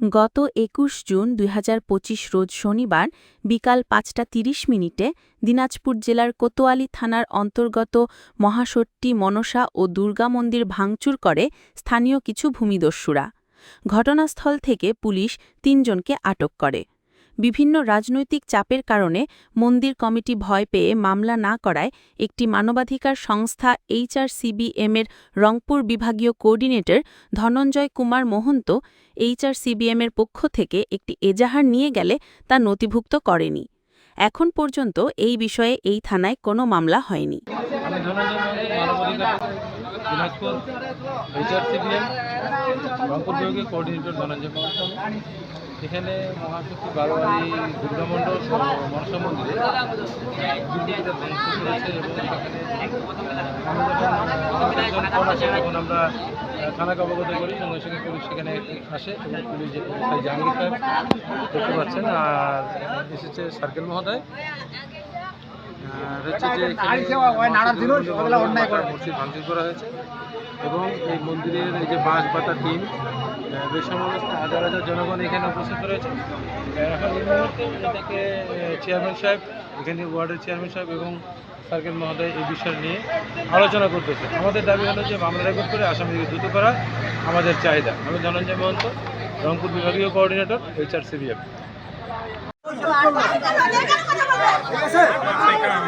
গত একুশ জুন দুই হাজার পঁচিশ রোজ শনিবার বিকাল পাঁচটা তিরিশ মিনিটে দিনাজপুর জেলার কোতোয়ালি থানার অন্তর্গত মহাসট্টি মনসা ও দুর্গা মন্দির ভাঙচুর করে স্থানীয় কিছু ভূমিদস্যুরা। ঘটনাস্থল থেকে পুলিশ তিনজনকে আটক করে। বিভিন্ন রাজনৈতিক চাপের কারণে মন্দির কমিটি ভয় পেয়ে মামলা না করায় একটি মানবাধিকার সংস্থা এইচআরসিবিএমের রংপুর বিভাগীয় কোঅর্ডিনেটর ধনঞ্জয় কুমার মোহন্ত এইচআরসিবিএমের পক্ষ থেকে একটি এজাহার নিয়ে গেলে তা নথিভুক্ত করেনি। এখন পর্যন্ত এই বিষয়ে এই থানায় কোনো মামলা হয়নি। দিনাজপুর এইচআরসিবিএম রংপুর বিভাগের কোঅর্ডিনেটর ধনঞ্জয় মন্ডল এখানে মহাশক্তি বারোয়ারি দুর্গামণ্ডল মনসা মন্দিরে এবং আমরা থানাকে অবগত করি, সঙ্গে সঙ্গে পুলিশ সেখানে আসে এবং পুলিশ জাহাঙ্গীর সাহেব দেখতে পাচ্ছেন। আর এসেছে সার্কেল মহোদয়। আর হচ্ছে যে মসজিদ ভাঙচুর করা হয়েছে। এবং এই মন্দিরের এই যে বাঁশ পাতা টিম বেসমাবেশ হাজার হাজার জনগণ এখানে উপস্থিত রয়েছে। এখন এই মুহূর্তে এটাকে চেয়ারম্যান সাহেব এখানে ওয়ার্ডের চেয়ারম্যান সাহেব এবং সার্কেল মহোদয় এই বিষয় নিয়ে আলোচনা করতেছে। আমাদের দাবি হলো যে মামলা রেকর্ড করে আসামিকে দ্রুত করা আমাদের চাহিদা। আমি ধনঞ্জয় মহন্ত রংপুর বিভাগীয় কোঅর্ডিনেটর এইচআর সিবিএফ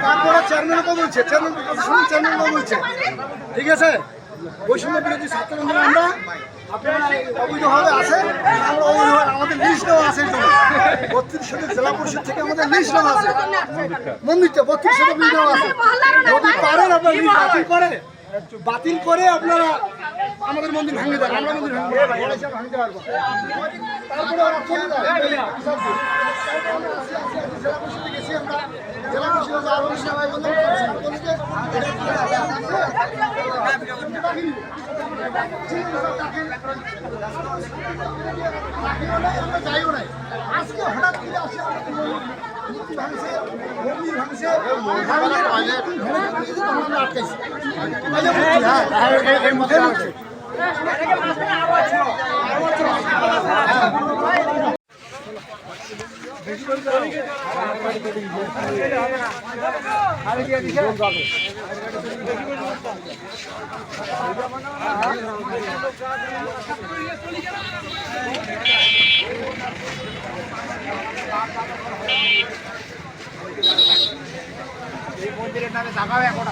তারপরে চেয়ারম্যান তো বলছে চেয়ারম্যান শুনুন চেয়ারম্যান তো বলছে। ঠিক আছে? বৈষম্য বিরোধী ছাত্র আমরা অবৈধভাবে আছে আমাদের লিস্ট দেওয়া আছে বত্রিশ জেলা পরিষদ থেকে আমাদের লিস্ট দেওয়া আছে। মন্দিরটা বত্রিশ দেওয়া আছে। যদি পারেন আপনার লিস্ট বাতিল করে বাতিল করে আপনারা আমাদের মন্দির ভাঙিয়ে দেন, আমরা মন্দির ভাঙতে পারব তারপরে যাইও নাই। আজকে হঠাৎ করে আসে আমাদের এই মন্দিরের নামে জাগাও এখন।